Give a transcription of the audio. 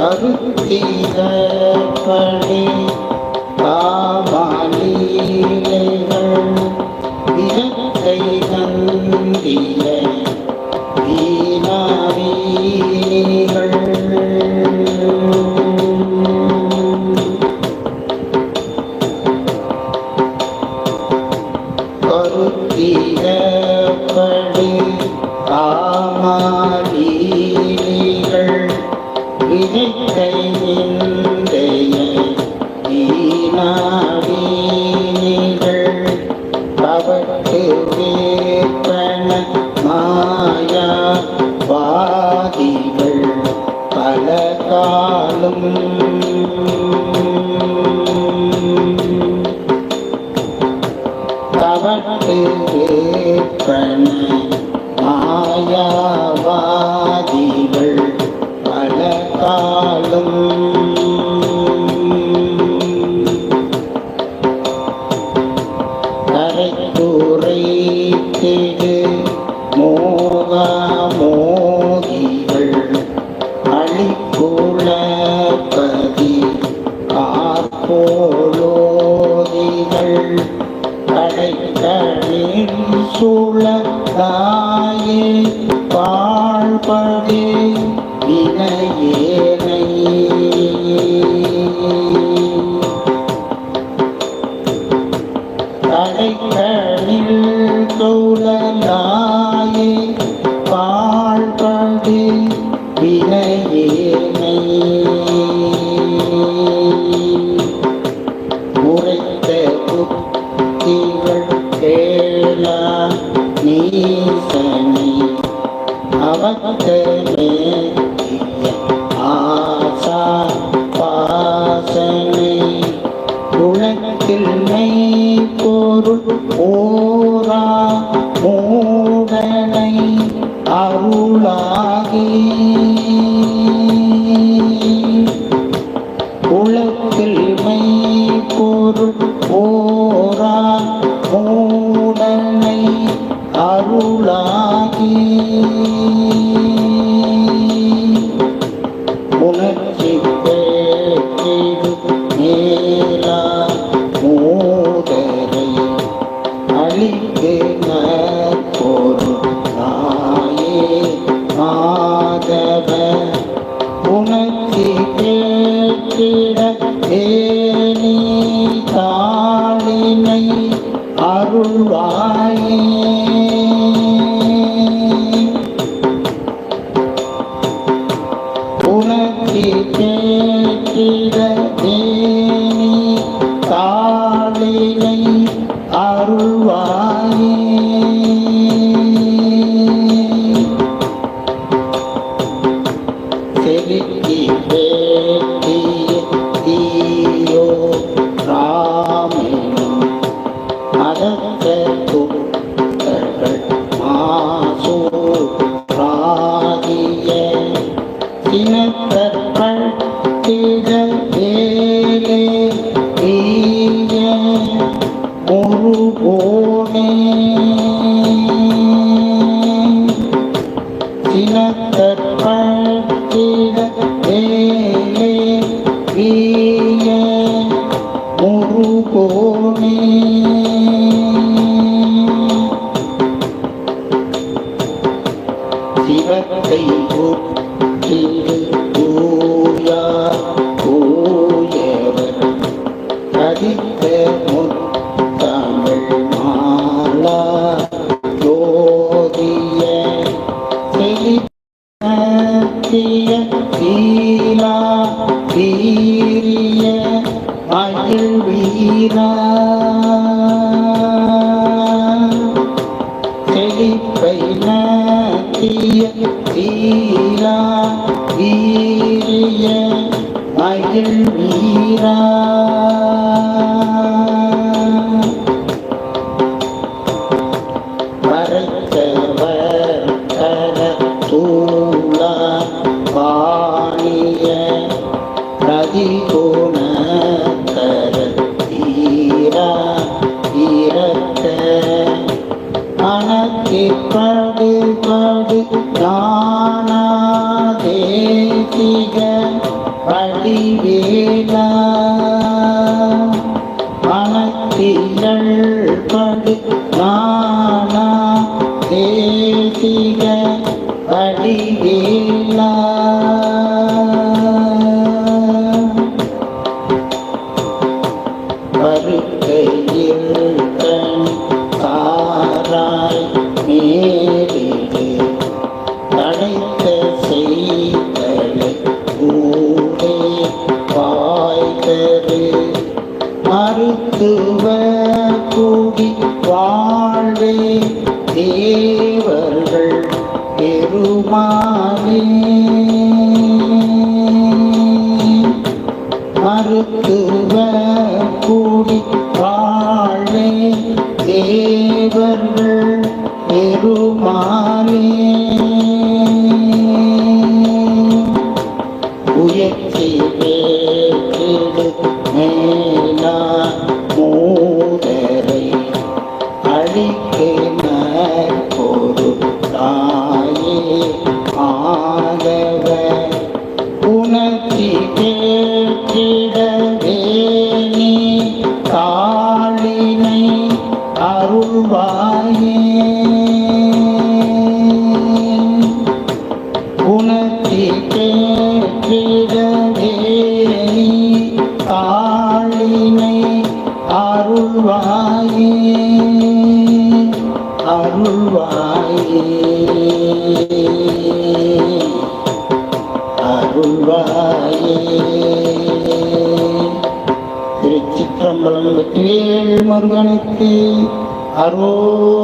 അറുത്തിരപ്പണി കാമാലീലകൾ വിരക്കൈ തന്തിയ വീണാവീനികൾ അറുത്തിര அழிக்குளப்பதி கார்போலோதிகள் கடைகளில் சூழலாயே வாழ்படி வினையேனை நீசனி அவத்தமே ஆசா பாசனை உலகில் மெய் பொருள் ஓரா மூடனை கேட்டிட ஏனி தாளினை அருள்வாயே. உனக்கு கேட்டிட ஏனி தாளினை அருள்வாயே. செலுத்தி சீலா வீரிய மகிழ் வீரா. செழிப்பை நத்திய சீலா வீரிய மகிழ் வீரா. பாணிய பிரதிகுண கர ஈரா ஈரத்த மனத்தி படு படு ஞான தேசிக வடிவேலா. மனத்திகள் படு நானா தேசிக வடிவேலா. தாராய் மேலிடு செய்தலை ஊடே வாய்தரு மருத்துவ கூடி வாழ்வே தேவர்கள் பெருமானே. மருத்துவ கூடி வாழே தேவர்கள் பெருமானே உயர்த்தி வேற்றிடு மேலா மூதரை கேட்டிடவே நீ அருள்வாயே. அருள்வாயே. திருச்சிற்றம்பலம் வெற்றிவேல் முருகனுக்கு அரோகரா.